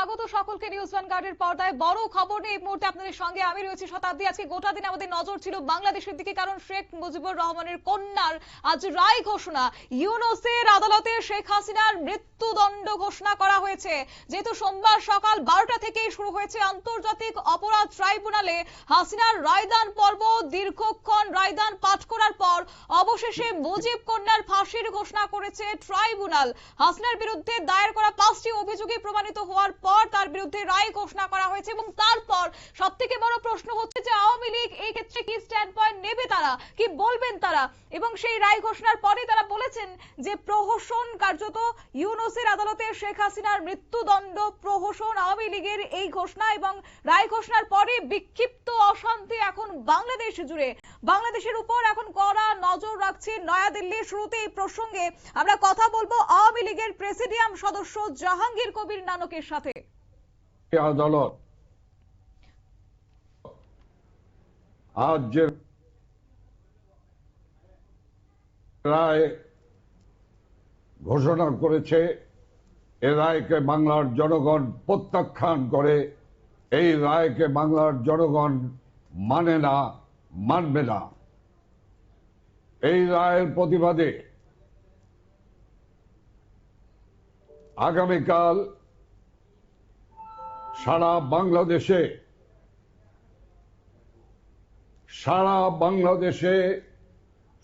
স্বাগত সকলকে নিউজ ভ্যানগার্ডের পর্দায়। বড় খবর নিয়ে এই মুহূর্তে আপনাদের সঙ্গে আমি রয়েছি শতাব্দী। আজকে গোটা দিন আমাদের নজর ছিল বাংলাদেশের দিকে, কারণ শেখ মুজিবুর রহমানের কন্যার আজ রায় ঘোষণা। ইউনুসের আদালতে শেখ হাসিনার মৃত্যুদণ্ড ঘোষণা করা হয়েছে। যেহেতু সোমবার সকাল বারোটা থেকেই শুরু হয়েছে আন্তর্জাতিক অপরাধ ট্রাইব্যুনালে, হাসিনার রায়দান পর্ব দীর্ঘক্ষণ রায়দান পাঠ করার পর অবশেষে মুজিব কন্যার ফাঁসির ঘোষণা করেছে ট্রাইব্যুনাল। হাসিনার বিরুদ্ধে দায়ের করা পাঁচটি অভিযোগে প্রমাণিত হওয়ার পর তার বিরুদ্ধে রায় ঘোষণা করা হয়েছে এবং তারপর সব থেকে বড় প্রশ্ন হচ্ছে যে আওয়ামী লীগ এই ক্ষেত্রে কি স্ট্যান্ড পয়েন্ট নেবে তারা? কি বলবেন তারা? এবং সেই রায় ঘোষণার পরে তারা বলেছেন যে প্রহসন কার্যত ইউনুসের আদালতে শেখ হাসিনার মৃত্যুদণ্ড প্রহসন আওয়ামী লীগের এই ঘোষণা এবং রায় ঘোষণার পরে বিক্ষিপ্ত অশান্তি এখন বাংলাদেশ জুড়ে। বাংলাদেশের উপর এখন কড়া নজর রাখছে নয়াদিল্লি শুরুতে এই প্রসঙ্গে। আমরা কথা বলব আওয়ামী লীগের প্রেসিডিয়াম সদস্য জাহাঙ্গীর কবির নানকের সাথে। আদালত আজ যে রায় ঘোষণা করেছে, এ রায়কে বাংলার জনগণ প্রত্যাখ্যান করে, এই রায়কে বাংলার জনগণ মানে না। মানবে না। এই রায়ের প্রতিবাদে আগামীকাল সারা বাংলাদেশে সারা বাংলাদেশে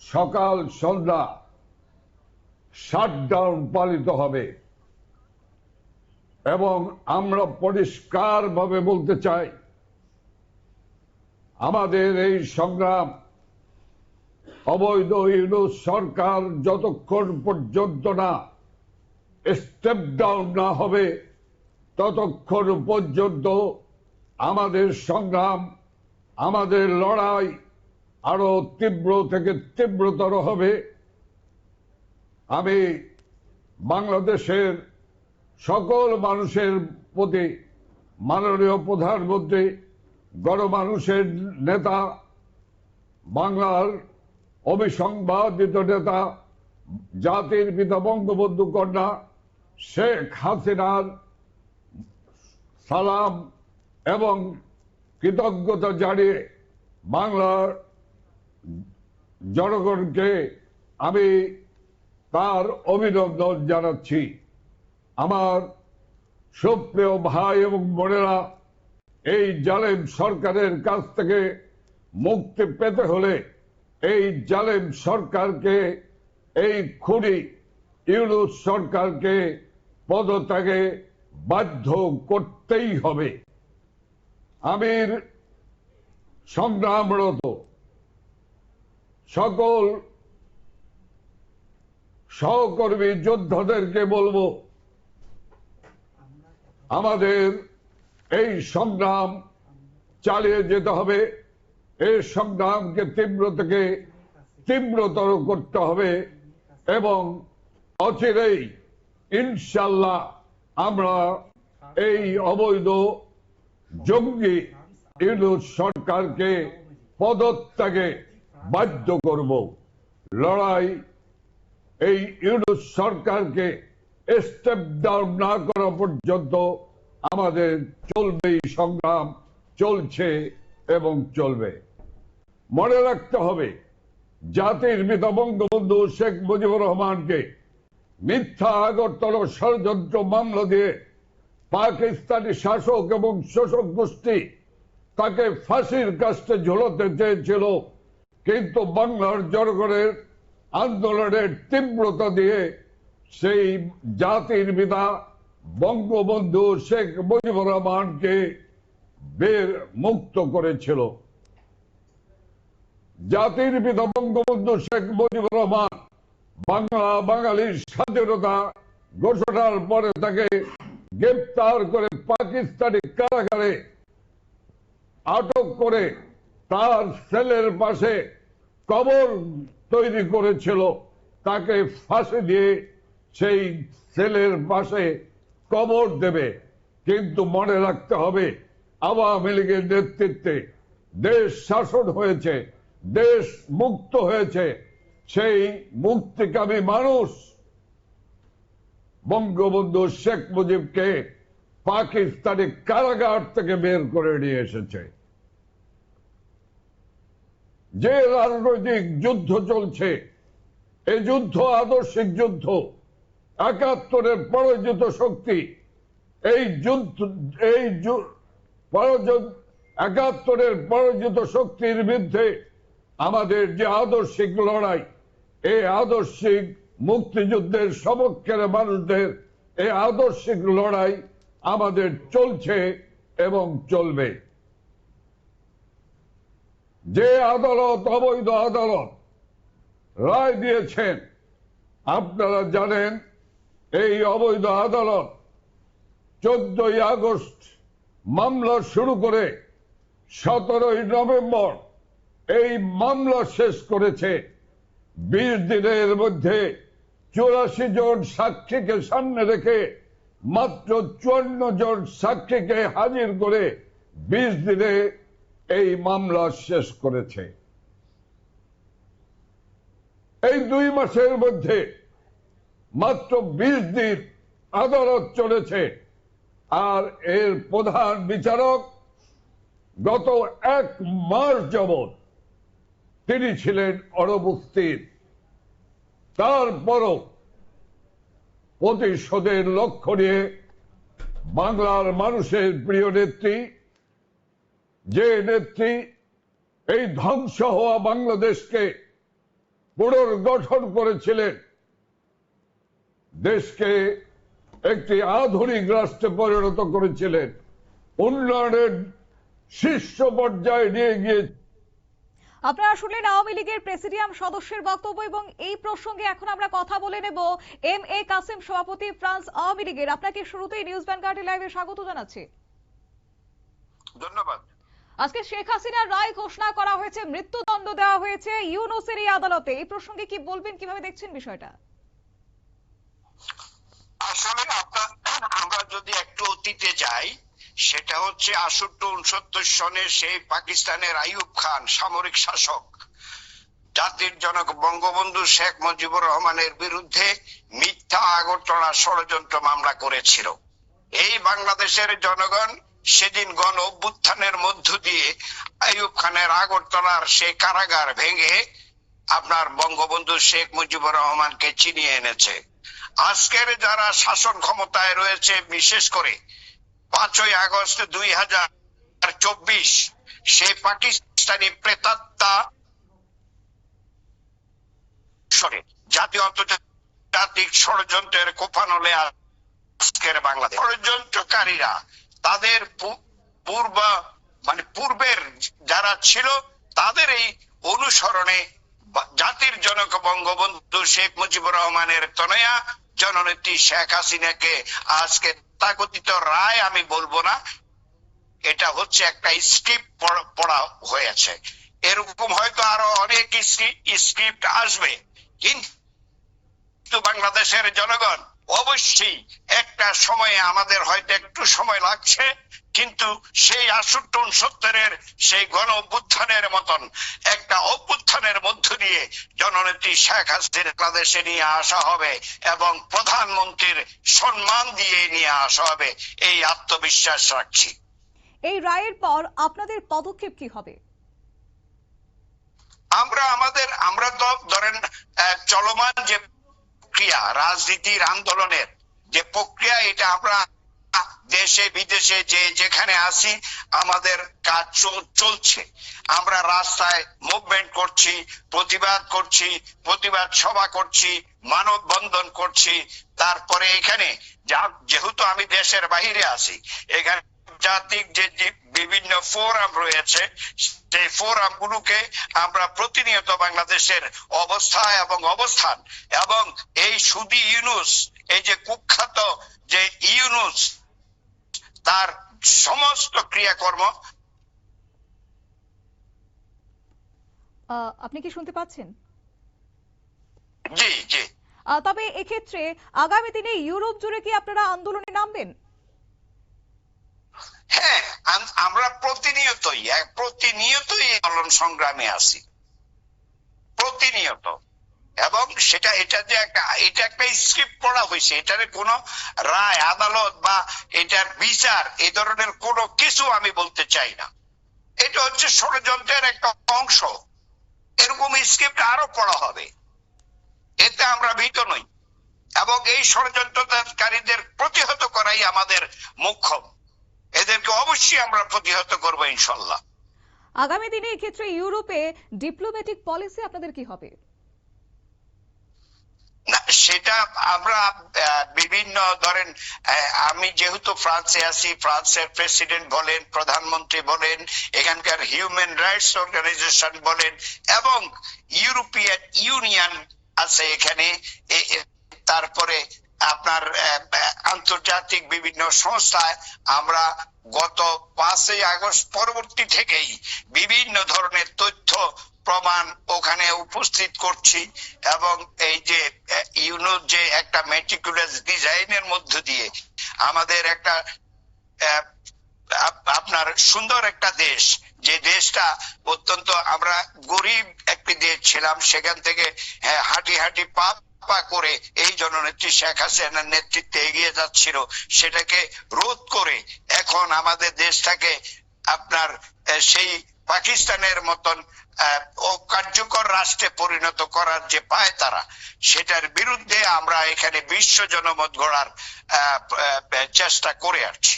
সকাল সন্ধ্যা শাটডাউন পালিত হবে। এবং আমরা পরিষ্কারভাবে বলতে চাই আমাদের এই সংগ্রাম অবৈধ ইউনুস সরকার যতক্ষণ পর্যন্ত না স্টেপ ডাউন না হবে, ততক্ষণ পর্যন্ত আমাদের সংগ্রাম, আমাদের লড়াই আরও তীব্র থেকে তীব্রতর হবে। আমি বাংলাদেশের সকল মানুষের প্রতি মাননীয় প্রধানমন্ত্রী গণমানুষের নেতা, বাংলার অবিসংবাদিত নেতা, জাতির পিতা বঙ্গবন্ধু কন্যা, শেখ হাসিনার সালাম এবং কৃতজ্ঞতা জানিয়ে বাংলার জনগণকে আমি তার অভিনন্দন জানাচ্ছি। আমার সুপ্রিয় ভাই এবং বোনেরা এই জালেম সরকারের কাছ থেকে মুক্তি পেতে হলে এই জালেম সরকারকে, এই খুনি ইউনুস সরকারকে পদত্যাগে বাধ্য করতেই হবে। আমির সংগ্রামরত সকল সহকর্মী যোদ্ধাদেরকে বলব, আমাদের এই সংগ্রাম চালিয়ে যেতে হবে। এই সংগ্রামকে তীব্র থেকে তীব্রতর করতে হবে এবং অচিরেই ইনশাল্লাহ আমরা এই অবৈধ জঙ্গি ইউনুস সরকারকে পদত্যাগে বাধ্য করব। লড়াই এই ইউনুস সরকারকে স্টেপ ডাউন না করা পর্যন্ত আমাদের চলবেই সংগ্রাম, চলছে এবং চলবে। মনে রাখতে হবে, জাতির পিতা বঙ্গবন্ধু শেখ মুজিবুর রহমানকে মিথ্যা, আগরতল ষড়যন্ত্র মামলা দিয়ে পাকিস্তানি শাসক এবং শোষক গোষ্ঠী তাকে ফাঁসির কাছে ঝোলাতে চেয়েছিল, কিন্তু বাংলার জনগণের আন্দোলনের তীব্রতা দিয়ে সেই জাতির পিতা বঙ্গবন্ধু শেখ মুজিবুর রহমানকে বের মুক্ত করেছিল। জাতির পিতা বঙ্গবন্ধু শেখ মুজিবুর রহমান বাংলা, বাঙালির স্বাধীনতা ঘোষণার পরে তাকে গ্রেপ্তার করে পাকিস্তানি কারাগারে আটক করে তার সেলের পাশে কবর তৈরি করেছিল। তাকে ফাঁসি দিয়ে সেই সেলের পাশে কবর দেবে, কিন্তু মনে রাখতে হবে, আওয়ামী লীগের নেতৃত্বে দেশ শাসন হয়েছে, দেশ মুক্ত হয়েছে, সেই মুক্তিকামী মানুষ বঙ্গবন্ধু শেখ মুজিবকে পাকিস্তানি কারাগার থেকে বের করে নিয়ে এসেছে। যে রাজনৈতিক যুদ্ধ চলছে এই যুদ্ধ আদর্শিক যুদ্ধ একাত্তরের পরাজিত শক্তি, এই যুদ্ধ, এই একাত্তরের পরাজিত শক্তির বিরুদ্ধে আমাদের যে আদর্শিক লড়াই, এই আদর্শিক মুক্তিযুদ্ধের সপক্ষের মানুষদের এই আদর্শিক লড়াই আমাদের চলছে এবং চলবে। যে আদালত, অবৈধ আদালত রায় দিয়েছেন, আপনারা জানেন এই অবৈধ আদালত চোদ্দই আগস্ট মামলা শুরু করে সতেরোই নভেম্বর এই মামলা শেষ করেছে। বিশ দিনের মধ্যে চুরাশি জন সাক্ষীকে সামনে রেখে মাত্র চুয়ান্ন জন সাক্ষীকে হাজির করে বিশ দিনে এই মামলা শেষ করেছে। এই দুই মাসের মধ্যে মাত্র বিশ দিন আদালত চলেছে। আর এর প্রধান বিচারক গত এক মাস যাবৎ তিনি ছিলেন অনুপস্থিত। তারপরও প্রতিশোধের লক্ষ্য নিয়ে বাংলার মানুষের প্রিয় নেত্রী, যে নেত্রী এই ধ্বংস হওয়া বাংলাদেশকে পুনর্গঠন করেছিলেন দেশকে একটি আধুনিক রাষ্ট্রে পরিণত করেছিলেন। উন্নয়নের শীর্ষ পর্যায়ে নিয়ে গিয়ে আপনারা শুনলেন আওয়ামী লীগের প্রেসিডিয়াম সদস্যের বক্তব্য এবং এই প্রসঙ্গে এখন আমরা কথা বলে নেব এম এ কাসিম সভাপতি ফ্রান্স আওয়ামী লীগের। আপনাকে শুরুতেই নিউজ ভ্যানগার্ডি লাইভে স্বাগত জানাচ্ছি। ধন্যবাদ। আজকে শেখ হাসিনার রায় ঘোষণা করা হয়েছে মৃত্যুদণ্ড দেওয়া হয়েছে ইউনুসের এই আদালতে। এই প্রসঙ্গে কি বলবেন কীভাবে দেখছেন বিষয়টা আসলে আপনার আমরা যদি অতীতে যাই, সেটা হচ্ছে আষট্টি উনসত্তর সনে সেই পাকিস্তানের আইয়ুব খান, সামরিক শাসক। জাতির জনক বঙ্গবন্ধু শেখ মুজিবুর রহমানের বিরুদ্ধে মিথ্যা আগরতলা ষড়যন্ত্র মামলা করেছিল। এই বাংলাদেশের জনগণ সেদিন গণ অভ্যুত্থানের মধ্য দিয়ে আইয়ুব খানের আগরতলার সেই কারাগার ভেঙে আপনার বঙ্গবন্ধু শেখ মুজিবুর রহমানকে চিনিয়ে এনেছে। আজকের যারা শাসন ক্ষমতায় রয়েছে, বিশেষ করে পাঁচই আগস্ট দুই হাজার চব্বিশ, সেই পাকিস্তানি প্রেতাত্মা জাতীয় আন্তর্জাতিক ষড়যন্ত্রের কোপানলে আজকের বাংলাদেশ। ষড়যন্ত্রকারীরা তাদের পূর্ব মানে পূর্বের যারা ছিল, তাদের এই অনুসরণে জাতির জনক বঙ্গবন্ধু শেখ মুজিবুর রহমানের তনয়া জননেত্রী শেখ হাসিনাকে আজকে তাগতিত রায় আমি বলব না। এটা হচ্ছে একটা স্ক্রিপ্ট পড়া হয়েছে। এরকম হয়তো আরও অনেক স্ক্রিপ্ট আসবে। কিন্তু বাংলাদেশের জনগণ অবশ্যই একটা সময়ে আমাদের হয়তো একটু সময় লাগছে। কিন্তু সেই আষট্টি উনসত্তরের সেই গণ অভ্যুত্থানের মতন একটা অভ্যুত্থানের মধ্য দিয়ে জননেত্রী শেখ হাসিনা বাংলাদেশে নিয়ে আসা হবে এবং প্রধানমন্ত্রীর সম্মান দিয়ে নিয়ে আসা হবে এই আত্মবিশ্বাস রাখছি। এই রায়ের পর আপনাদের পদক্ষেপ কি হবে? আমরা আমাদের আমরা তো ধরেন চলমান যে প্রক্রিয়া রাজনীতির আন্দোলনের যে প্রক্রিয়া এটা আমরা দেশে, বিদেশে যে যেখানে আছি, আমাদের কাজ চলছে। আমরা রাস্তায় মুভমেন্ট করছি, প্রতিবাদ করছি, প্রতিবাদ সভা করছি, মানববন্ধন করছি। তারপরে এখানে যেহেতু আমি দেশের বাহিরে আছি, এখানে জাতিক যে বিভিন্ন ফোরাম রয়েছে, সেই ফোরাম গুলোকে আমরা প্রতিনিয়ত বাংলাদেশের অবস্থা এবং অবস্থান এবং এই সুদি ইউনুস, এই যে কুখ্যাত যে ইউনুস তার সমস্ত ক্রিয়াকর্ম। আপনি কি শুনতে পাচ্ছেন? জি জি। তবে এক্ষেত্রে আগামী দিনে ইউরোপ জুড়ে কি আপনারা আন্দোলনে নামবেন? হ্যাঁ আমরা প্রতিনিয়তই প্রতিনিয়তই আন্দোলন সংগ্রামে আছি। প্রতিনিয়ত। এবং সেটা, এটা যে একটা, এটা একটা স্ক্রিপ্ট পড়া হয়েছে, এটার কোনো রায়, আদালত বা এটার বিচার এই ধরনের কোনো কিছু আমি বলতে চাই না। এটা হচ্ছে ষড়যন্ত্রের একটা অংশ। এরকম স্ক্রিপ্ট আরও পড়া হবে। এতে আমরা ভীত নই। এবং এই ষড়যন্ত্রকারীদের প্রতিহত করাই আমাদের মুখ্য এদেরকে অবশ্যই আমরা প্রতিহত করব ইনশাল্লাহ। আগামী দিনে এক্ষেত্রে ইউরোপে ডিপ্লোম্যাটিক পলিসি আপনাদের কি হবে? সেটা আমরা বিভিন্ন ধরেন আমি যেহেতু ফ্রান্সে আছি, ফ্রান্সের প্রেসিডেন্ট বলেন, প্রধানমন্ত্রী বলেন, এখানকার হিউম্যান রাইটস অর্গানাইজেশন বলেন, এবং ইউরোপিয়ান ইউনিয়ন আছে এখানে তারপরে আপনার আন্তর্জাতিক বিভিন্ন সংস্থায় আমরা গত পাঁচই আগস্ট পরবর্তী থেকেই বিভিন্ন ধরনের তথ্য প্রমাণ ওখানে উপস্থিত করছি এবং এই যে ইউনো যে একটা মেটিকুলাস ডিজাইনের মধ্য দিয়ে আমাদের একটা আপনার সুন্দর একটা দেশ, যে দেশটা অত্যন্ত আমরা গরিব একটি দেশ ছিলাম, সেখান থেকে হাঁটি হাঁটি পা পা করে এই জননেত্রী শেখ হাসিনার নেতৃত্বে এগিয়ে যাচ্ছিল, সেটাকে রোধ করে এখন আমাদের দেশটাকে আপনার সেই পাকিস্তানের মতন কার্যকর রাষ্ট্রে পরিণত করার যে পায় তারা, সেটার বিরুদ্ধে আমরা এখানে বিশ্ব জনমত গড়ার চেষ্টা করে আসছি।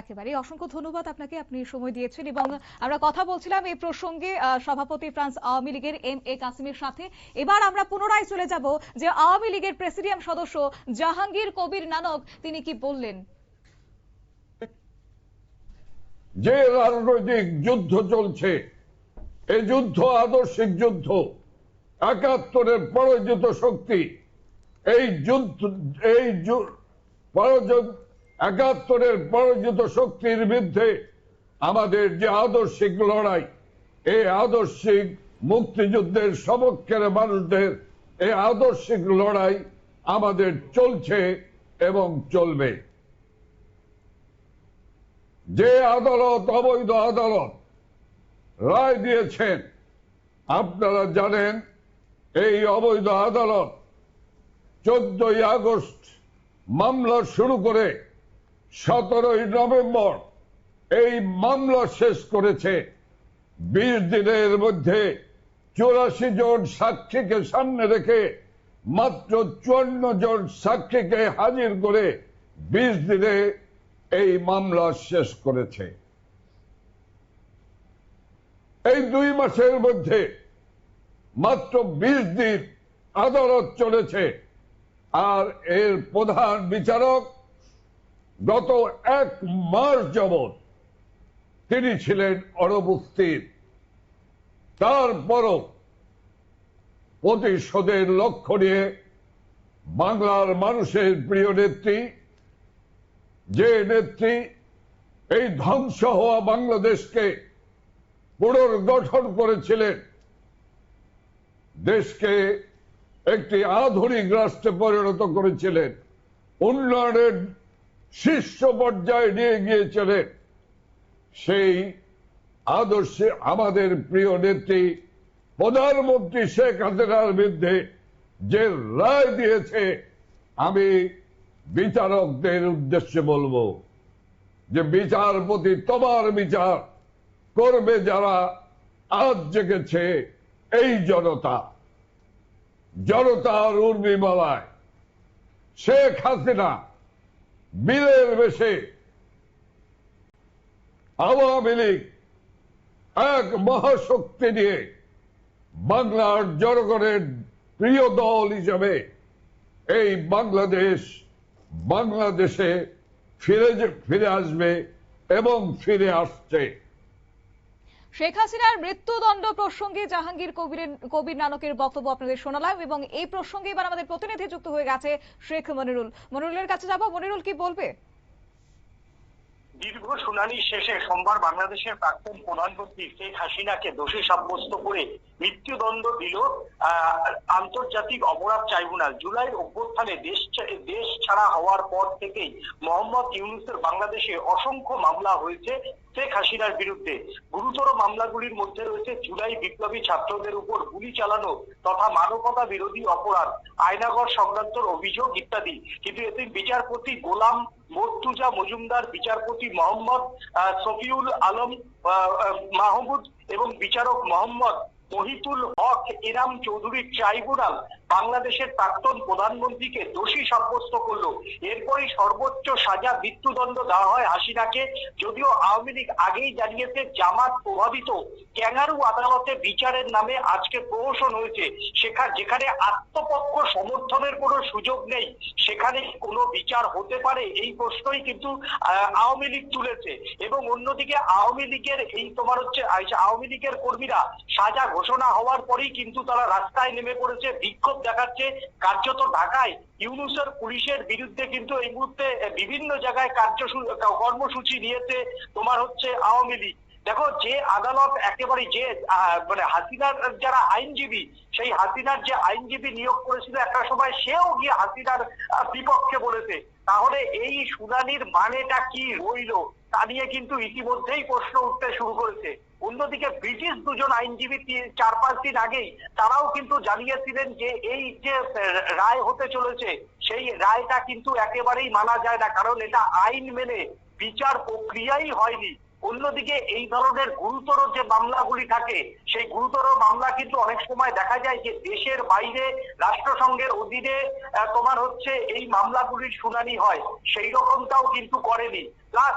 একেবারে অসংখ্য ধন্যবাদ আপনাকে, আপনি সময় দিয়েছেন এবং আমরা কথা বলছিলাম এই প্রসঙ্গে সভাপতি ফ্রান্স আওয়ামী লীগের এম এ কাসিমের সাথে। এবার আমরা পুনরায় চলে যাব যে আওয়ামী লীগের প্রেসিডিয়াম সদস্য জাহাঙ্গীর কবির নানক, তিনি কি বললেন? যে রাজনৈতিক যুদ্ধ চলছে এই যুদ্ধ আদর্শিক যুদ্ধ, একাত্তরের পরাজিত শক্তি, এই যুদ্ধ, এই একাত্তরের পরাজিত শক্তির বিরুদ্ধে আমাদের যে আদর্শিক লড়াই এই আদর্শিক মুক্তিযুদ্ধের সপক্ষের মানুষদের এই আদর্শিক লড়াই আমাদের চলছে এবং চলবে। যে আদালত, অবৈধ আদালত রায় দিয়েছেন, আপনারা জানেন, এই অবৈধ আদালত চোদ্দই আগস্ট মামলা শুরু করে সতেরোই নভেম্বর এই মামলা শেষ করেছে। বিশ দিনের মধ্যে চুরাশি জন সাক্ষীকে সামনে রেখে মাত্র চুয়ান্ন জন সাক্ষীকে হাজির করে বিশ দিনে এই মামলা শেষ করেছে। এই দুই মাসের মধ্যে মাত্র বিশ দিন আদালত চলেছে। আর এর প্রধান বিচারক গত এক মাস যাবৎ তিনি ছিলেন অনুপস্থিত। তারপরও প্রতিশোধের লক্ষ্য নিয়ে বাংলার মানুষের প্রিয় নেত্রী যে নেত্রী এই ধ্বংস হওয়া বাংলাদেশকে পুনর্গঠন করেছিলেন, দেশকে একটি আধুনিক রাষ্ট্রে পরিণত করেছিলেন, উন্নয়নের শীর্ষ পর্যায়ে নিয়ে গিয়েছিলেন, সেই আদর্শে আমাদের প্রিয় নেত্রী প্রধানমন্ত্রী শেখ হাসিনার বিরুদ্ধে যে রায় দিয়েছে, আমি বিচারকদের উদ্দেশ্যে বলব যে বিচারপতি তোমার বিচার করবে যারা আজ জেগেছে এই জনতা। জনতার উর্মিমালায় শেখ হাসিনা বীরের বেশে আওয়ামী লীগ এক মহাশক্তি নিয়ে বাংলার জনগণের প্রিয় দল হিসাবে এই বাংলাদেশ বাংলাদেশে ফিরে ফিরে আসবে এবং ফিরে আসছে। শেখ হাসিনার মৃত্যুদণ্ড প্রসঙ্গে জাহাঙ্গীর কবিরের, কবির নানকের বক্তব্য আপনাদের শোনালাম এবং এই প্রসঙ্গে এবার আমাদের প্রতিনিধি যুক্ত হয়ে গেছে শেখ মনিরুল। মনিরুলের কাছে যাব। মনিরুল, কি বলবে? দীর্ঘ শুনানি শেষে সোমবার বাংলাদেশের প্রাক্তন প্রধানমন্ত্রী শেখ হাসিনাকে দোষী সাব্যস্ত করে মৃত্যুদণ্ড দিল আন্তর্জাতিক অপরাধ ট্রাইব্যুনাল। জুলাইয়ের অভ্যুত্থানে দেশ দেশ ছাড়া হওয়ার পর থেকেই মোহাম্মদ ইউনুসের বাংলাদেশে অসংখ্য মামলা হয়েছে শেখ হাসিনার বিরুদ্ধে। গুরুতর মামলাগুলির মধ্যে রয়েছে জুলাই বিপ্লবী ছাত্রদের উপর গুলি চালানো তথা মানবতা বিরোধী অপরাধ আয়নাগর সংক্রান্ত অভিযোগ ইত্যাদি। কিন্তু এতে বিচারপতি গোলাম মর্তুজা মজুমদার বিচারপতি মোহাম্মদ সফিউল আলম মাহমুদ এবং বিচারক মোহাম্মদ মহিতুল হক ইরাম চৌধুরী ট্রাইব্যুনাল বাংলাদেশের প্রাক্তন প্রধানমন্ত্রীকে দোষী সাব্যস্ত করল। এরপরই সর্বোচ্চ সাজা মৃত্যুদণ্ড দেওয়া হয় হাসিনাকে। যদিও আওয়ামী লীগ আগেই জানিয়েছে, জামাত প্রভাবিত। ক্যাঙ্গারু আদালতে বিচারের নামে আজকে প্রহসন হয়েছে। সেখানে যেখানে আত্মপক্ষ সমর্থনের কোনো সুযোগ নেই সেখানে কোনো বিচার হতে পারে এই প্রশ্নই কিন্তু আওয়ামী লীগ তুলেছে। এবং অন্যদিকে আওয়ামী লীগের এই তোমার হচ্ছে আওয়ামী লীগের কর্মীরা সাজা ঘোষণা হওয়ার পরেই কিন্তু তারা রাস্তায় নেমে পড়েছে। বিক্ষোভ দেখাচ্ছে। কার্যত ঢাকায় ইউনুসের পুলিশের বিরুদ্ধে কিন্তু এই মুহূর্তে বিভিন্ন জায়গায় কার্যসূচি কর্মসূচি নিয়েছে তোমার হচ্ছে আওয়ামী লীগ। দেখো, যে আদালত একেবারে যে মানে হাসিনার যারা আইনজীবী, সেই হাসিনার যে আইনজীবী নিয়োগ করেছিল একটা সময়, সেও গিয়ে হাসিনার বিপক্ষে বলেছে। তাহলে এই শুনানির মানেটা কি রইল? তা নিয়ে কিন্তু ইতিমধ্যেই প্রশ্ন উঠতে শুরু করেছে। অন্যদিকে ব্রিটিশ দুজন আইনজীবী চার পাঁচ দিন আগেই তারাও কিন্তু জানিয়েছিলেন যে এই যে রায় হতে চলেছে, সেই রায়টা কিন্তু একেবারেই মানা যায় না, কারণ এটা আইন মেনে বিচার প্রক্রিয়াই হয়নি। অন্যদিকে এই ধরনের গুরুতর যে মামলাগুলি থাকে, সেই গুরুতর মামলা কিন্তু অনেক সময় দেখা যায় যে দেশের বাইরে রাষ্ট্রসংঘের অধীনে তোমার হচ্ছে এই মামলাগুলির শুনানি হয়। সেই রকমটাও কিন্তু করেনি। প্লাস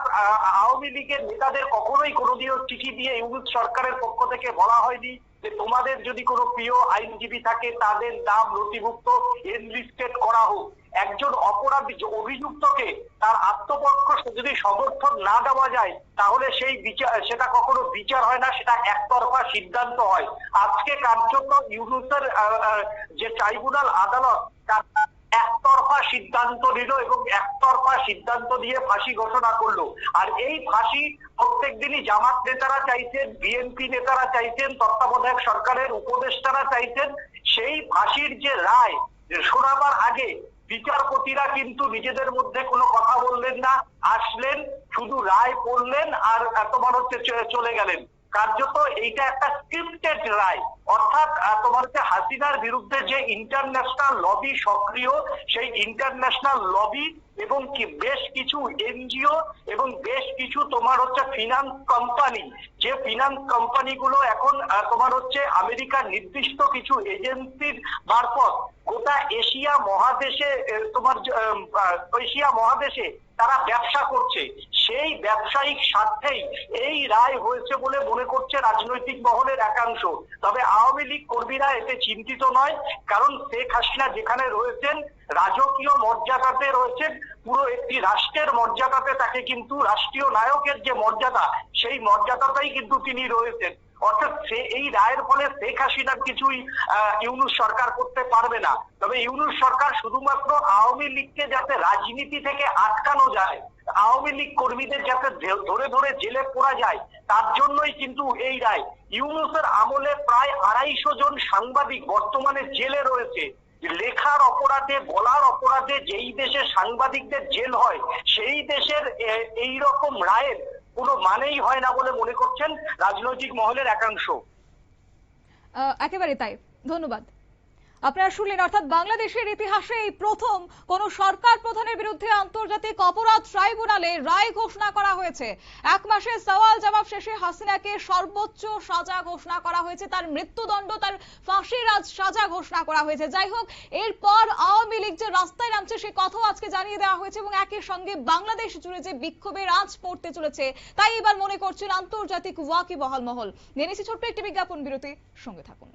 আওয়ামী লীগের নেতাদের কখনোই কোনোদিনও চিঠি দিয়ে ইউনুস সরকারের পক্ষ থেকে বলা হয়নি যে তোমাদের যদি কোনো প্রিয় আইনজীবী থাকে, তাদের নাম নথিভুক্ত এনলিস্টেড করা হোক। একজন অপরাধী অভিযুক্তকে তার আত্মপক্ষ যদি সমর্থন না দেওয়া যায়, তাহলে সেই বিচার, সেটা কখনো বিচার হয় না, সেটা একতরফা সিদ্ধান্ত হয়। আজকে কার্যত ইউনুসের যে ট্রাইব্যুনাল আদালত, তার একতরফা সিদ্ধান্ত নিল এবং একতরফা সিদ্ধান্ত দিয়ে ফাঁসি ঘোষণা করল। আর এই ফাঁসি প্রত্যেক দিনই জামাত নেতারা চাইছেন, বিএনপি নেতারা চাইছেন, তত্ত্বাবধায়ক সরকারের উপদেষ্টারা চাইছেন। সেই ফাঁসির যে রায়, শোনাবার আগে বিচারপতিরা কিন্তু নিজেদের মধ্যে কোনো কথা বললেন না, আসলেন, শুধু রায় পড়লেন আর তোমার হচ্ছে চলে গেলেন। কার্যত এইটা একটা স্ক্রিপ্টেড রায়। অর্থাৎ তোমার হচ্ছে হাসিনার বিরুদ্ধে যে ইন্টারন্যাশনাল লবি সক্রিয়, সেই ইন্টারন্যাশনাল লবি এবং কি বেশ কিছু এনজিও এবং বেশ কিছু তোমার হচ্ছে ফিনান্স কোম্পানি যে ফিনান্স কোম্পানিগুলো এখন তোমার হচ্ছে আমেরিকার নির্দিষ্ট কিছু এজেন্সির মারফত গোটা এশিয়া মহাদেশে তোমার এশিয়া মহাদেশে তারা ব্যবসা করছে। সেই ব্যবসায়িক স্বার্থেই এই রায় হয়েছে বলে মনে করছে রাজনৈতিক মহলের একাংশ। তবে আওয়ামী লীগ কর্মীরা এতে চিন্তিত নয়, কারণ শেখ হাসিনা যেখানে রয়েছেন, রাজকীয় মর্যাদাতে রয়েছেন, পুরো একটি রাষ্ট্রের মর্যাদাতে তাকে কিন্তু রাষ্ট্রীয় নায়কের যে মর্যাদা, সেই মর্যাদাটাই কিন্তু তিনি রয়েছেন। অর্থাৎ সে এই রায়ের ফলে শেখ হাসিনা কিছুই ইউনুস সরকার করতে পারবে না। তবে ইউনুস সরকার শুধুমাত্র আওয়ামী লীগকে যাতে রাজনীতি থেকে আটকানো যায়, আওয়ামী লীগ কর্মীদের যাতে ধরে ধরে জেলে পড়া যায়, তার জন্যই কিন্তু এই রায়। ইউনুসের আমলে প্রায় আড়াইশো জন সাংবাদিক বর্তমানে জেলে রয়েছে। লেখার অপরাধে, বলার অপরাধে যেই দেশে সাংবাদিকদের জেল হয়, সেই দেশের এই রকম রায়ের কোনো মানেই হয় না বলে মনে করছেন রাজনৈতিক মহলের একাংশ। একেবারে তাই। ধন্যবাদ। আপনারা শুনলেন, অর্থাৎ বাংলাদেশের ইতিহাসে এই প্রথম কোন সরকার প্রধানের বিরুদ্ধে আন্তর্জাতিক অপরাধ ট্রাইব্যুনালে রায় ঘোষণা করা হয়েছে। এক মাসের সওয়াল জবাব শেষে হাসিনাকে সর্বোচ্চ সাজা ঘোষণা করা হয়েছে। তার মৃত্যুদণ্ড, তার ফাঁসির আজ সাজা ঘোষণা করা হয়েছে। যাই হোক, এরপর আওয়ামী লীগ যে রাস্তায় নামছে, সে কথাও আজকে জানিয়ে দেওয়া হয়েছে এবং একই সঙ্গে বাংলাদেশ জুড়ে যে বিক্ষোভের আজ পড়তে চলেছে, তাই এবার মনে করছেন আন্তর্জাতিক ওয়াকিবহাল মহল। নিয়ে ছোট্ট একটি বিজ্ঞাপন বিরতি সঙ্গে থাকুন।